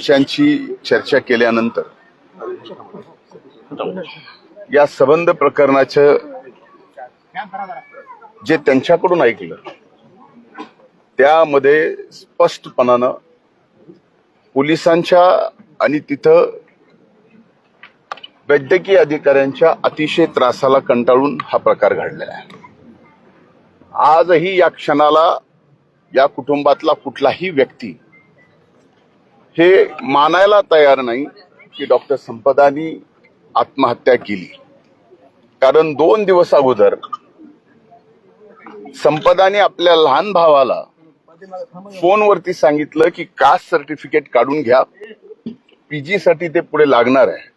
घरच्यांची चर्चा केल्यानंतर या संबंध प्रकरणाचं जे त्यांच्याकडून ऐकलं त्यामध्ये स्पष्टपणानं पोलिसांच्या आणि तिथं वैद्यकीय अधिकाऱ्यांच्या अतिशय त्रासाला कंटाळून हा प्रकार घडलेला आहे. आजही या क्षणाला या कुटुंबातला कुठलाही व्यक्ती हे मानायला तयार नाही की डॉक्टर संपदानी आत्महत्या केली. कारण दोन दिवस अगोदर संपदाने आपल्या लहान भावाला फोनवरती सांगितलं की कास्ट सर्टिफिकेट काढून घ्या. पीजी साठी ते पुढे लागणार आहे.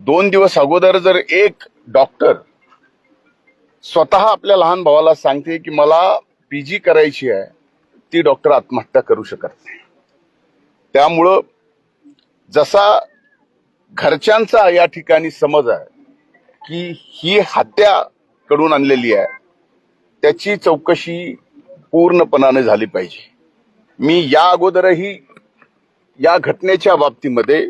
दोन दिवस अगोदर जर एक डॉक्टर स्वतः आपल्या लहान भावाला सांगते की मला पीजी करायची आहे ती डॉक्टर आत्महत्या करू शकत नाही. त्यामुळं जसा घरच्यांचा या ठिकाणी समज आहे की ही हत्या कडून आणलेली आहे त्याची चौकशी पूर्णपणाने झाली पाहिजे. मी या अगोदरही या घटनेच्या बाबतीमध्ये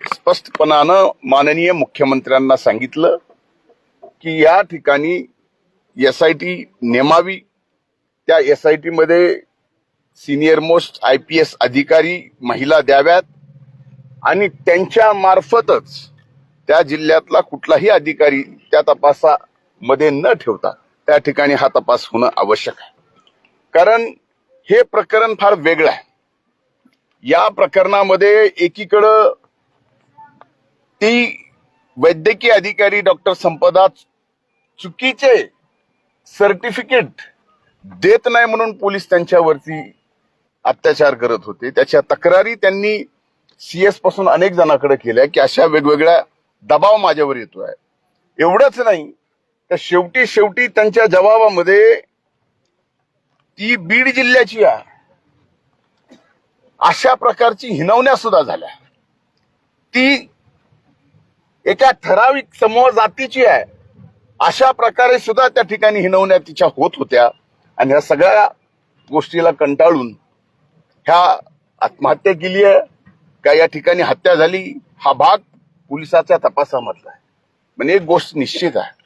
स्पष्टपणानं माननीय मुख्यमंत्र्यांना सांगितलं की या ठिकाणी एस आय टी नेमावी त्या एस आय टीमध्ये senior most I P S अधिकारी महिला द्याव्यात आणि त्यांच्या मार्फतच त्या जिल्ह्यातला कुठलाही अधिकारी त्या तपासामध्ये न ठेवता त्या ठिकाणी हा तपास होणं आवश्यक आहे. कारण हे प्रकरण फार वेगळं आहे. या प्रकरणामध्ये एकीकडं ती वैद्यकीय अधिकारी डॉक्टर संपदा चुकीचे सर्टिफिकेट देत नाही म्हणून पोलीस त्यांच्यावरती अत्याचार करत होते. त्याच्या तक्रारी त्यांनी सीएसपासून अनेक जणांकडे केल्या की अशा वेगवेगळ्या दबाव माझ्यावर येतोय. एवढंच नाही तर शेवटी शेवटी त्यांच्या जबाबामध्ये ती बीड जिल्ह्याची आहे. अशा प्रकारची हिनवण्या सुद्धा झाल्या. ती एका ठराविक समूह जातीची आहे. अशा प्रकारे सुद्धा त्या ठिकाणी हिनवण्या तिच्या होत होत्या. आणि ह्या सगळ्या गोष्टीला कंटाळून ह्या आत्महत्या केली आहे का या ठिकाणी हत्या झाली हा भाग पोलिसाच्या तपासामधला आहे. पण एक गोष्ट निश्चित आहे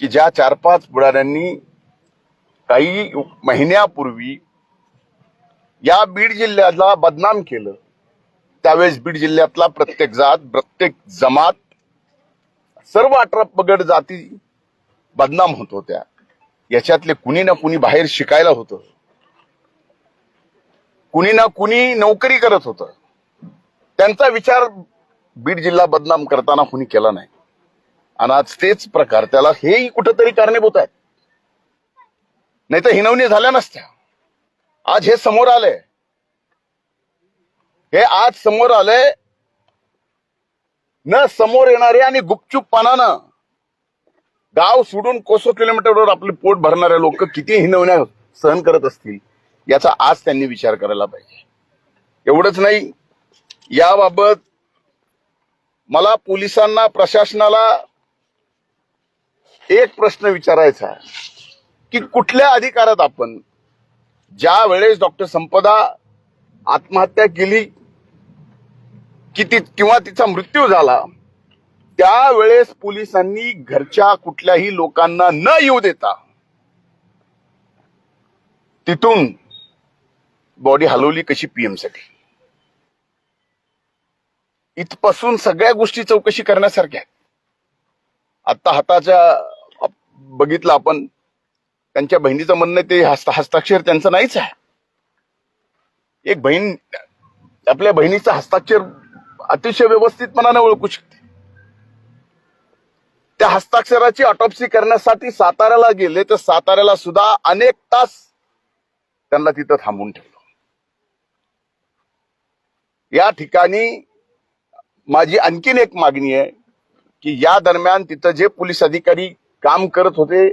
की ज्या चार पाच बुडाऱ्यांनी काही महिन्यापूर्वी या बीड जिल्ह्याला बदनाम केलं त्यावेळेस बीड जिल्ह्यातला प्रत्येक जात प्रत्येक जमात सर्व अठरा पगड जाती बदनाम होत होत्या. याच्यातले कुणी ना कुणी बाहेर शिकायला होतं. कुणी ना कुणी नोकरी करत होतं. त्यांचा विचार बीड जिल्हा बदनाम करताना कुणी केला नाही. आणि आज तेच प्रकार त्याला हेही कुठंतरी कारणीभूत आहेत. नाही तर हिनवणी झाल्या नसत्या. आज हे समोर आलंय. हे आज समोर आलंय. न समोर येणारे आणि गुपचूपपणानं गाव सोडून कोसो किलोमीटरवर आपले पोट भरणारे लोक किती हिनवण्या सहन करत असतील? याचा आज त्यांनी विचार करायला पाहिजे. एवढंच नाही याबाबत मला पोलिसांना प्रशासनाला एक प्रश्न विचारायचा की कुठल्या अधिकारात आपण ज्या वेळेस डॉक्टर संपदा आत्महत्या केली की ती किंवा तिचा मृत्यू झाला त्यावेळेस पोलिसांनी घरच्या कुठल्याही लोकांना न येऊ देता तिथून बॉडी हलवली कशी पीएमसाठी? इथपासून सगळ्या गोष्टी चौकशी करण्यासारख्या आहेत. आता हाताच्या बघितलं आपण त्यांच्या बहिणीचं म्हणणं ते हस्ताक्षर त्यांचं नाहीच आहे. एक बहीण आपल्या बहिणीचं हस्ताक्षर अतिशय व्यवस्थितपणाने ओळखू शकते. त्या हस्ताक्षराची ऑटोप्सी करण्यासाठी साताऱ्याला गेले तर साताऱ्याला सुद्धा अनेक तास त्यांना तिथं थांबून ठेवलं. या ठिकाणी माझी आणखीन एक मागणी आहे की या दरम्यान तिथं जे पोलीस अधिकारी काम करत होते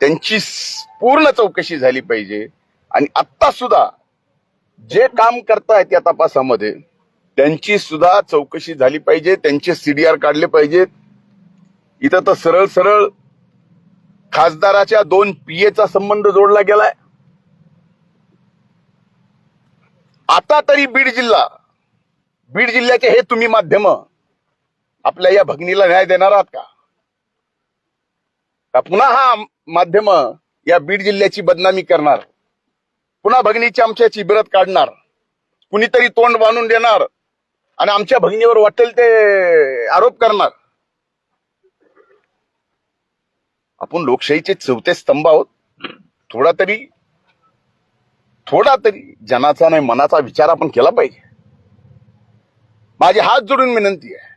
त्यांची पूर्ण चौकशी झाली पाहिजे. आणि आत्ता सुद्धा जे काम करतायत या तपासामध्ये त्यांची सुद्धा चौकशी झाली पाहिजे त्यांचे सीडीआर काढले पाहिजेत. इथं तर सरळ सरळ खासदाराच्या दोन पीएचा संबंध जोडला गेलाय. आता तरी बीड जिल्हा बीड जिल्ह्याचे हे तुम्ही माध्यम आपल्या या भगिनीला न्याय देणार आहात का? पुन्हा हा माध्यम या बीड जिल्ह्याची बदनामी करणार? पुन्हा भगिनीची आमच्या चिबरत काढणार? कुणीतरी तोंड बांधून देणार? आणि आमच्या भगिनीवर वाटेल ते आरोप करणार? आपण लोकशाहीचे चौथे स्तंभ आहोत. थोडा तरी थोडा तरी जनाचा नाही मनाचा विचार आपण केला पाहिजे. माझी हात जोडून विनंती आहे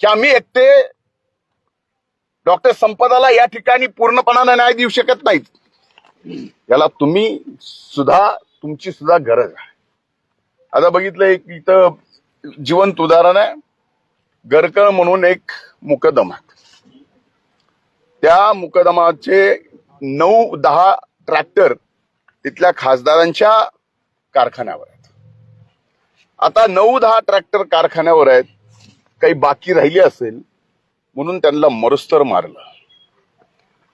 की आम्ही एकटे डॉक्टर संपदाला या ठिकाणी पूर्णपणाने न्याय देऊ शकत नाहीत. याला तुम्ही सुद्धा तुमची सुद्धा गरज आहे. आता बघितलं एक इथं जिवंत उदाहरण आहे. गरकळ म्हणून एक मुकदमा त्या मुकदमाचे नऊ दहा ट्रॅक्टर तिथल्या खासदारांच्या कारखान्यावर आता नऊ दहा ट्रॅक्टर कारखान्यावर आहेत. काही बाकी राहिली असेल म्हणून त्यांना मरुस्तर मारलं.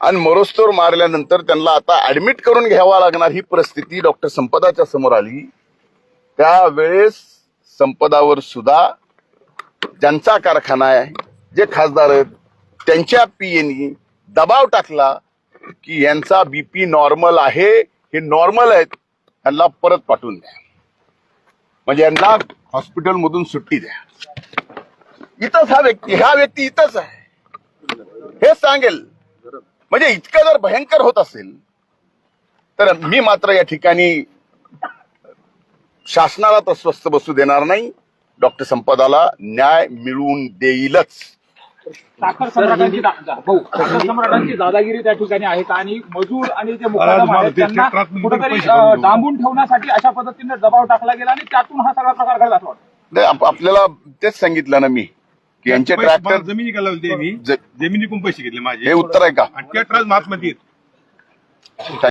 आणि मरोस्तर मारल्यानंतर त्यांना आता ऍडमिट करून घ्यावा लागणार ही परिस्थिती डॉक्टर संपदाच्या समोर आली. त्यावेळेस संपदावर सुद्धा ज्यांचा कारखाना आहे जे खासदार आहेत त्यांच्या पीएनी दबाव टाकला की यांचा बीपी नॉर्मल आहे हे नॉर्मल आहेत त्यांना परत पाठवून द्या. म्हणजे यांना हॉस्पिटलमधून सुट्टी द्या. इथंच हा व्यक्ती हा व्यक्ती इथंच आहे. हे सांगेल. म्हणजे इतकं जर भयंकर होत असेल तर मी मात्र या ठिकाणी शासनाला तर स्वस्थ बसू देणार नाही. डॉक्टर संपदाला न्याय मिळवून देईलच. साखर सम्राटांची दा- भाऊ, साखर सम्राटांची दादागिरी त्या ठिकाणी आहे का आणि मजूर आणि जे मुकादम आहेत त्यांना कुठेतरी डांबून ठेवण्यासाठी अशा पद्धतीने दबाव टाकला गेला आणि त्यातून हा सगळा प्रकार घडला असं वाटतं. नाही, आप- आपल्याला तेच सांगितलं ना मी की यांचे पैसे ट्रॅक्टर जमिनी का लावली मी ज- जमिनी कोण पैसे घेतले माझे. हे उत्तर आहे का? आणि त्या ट्रस्ट महात्मा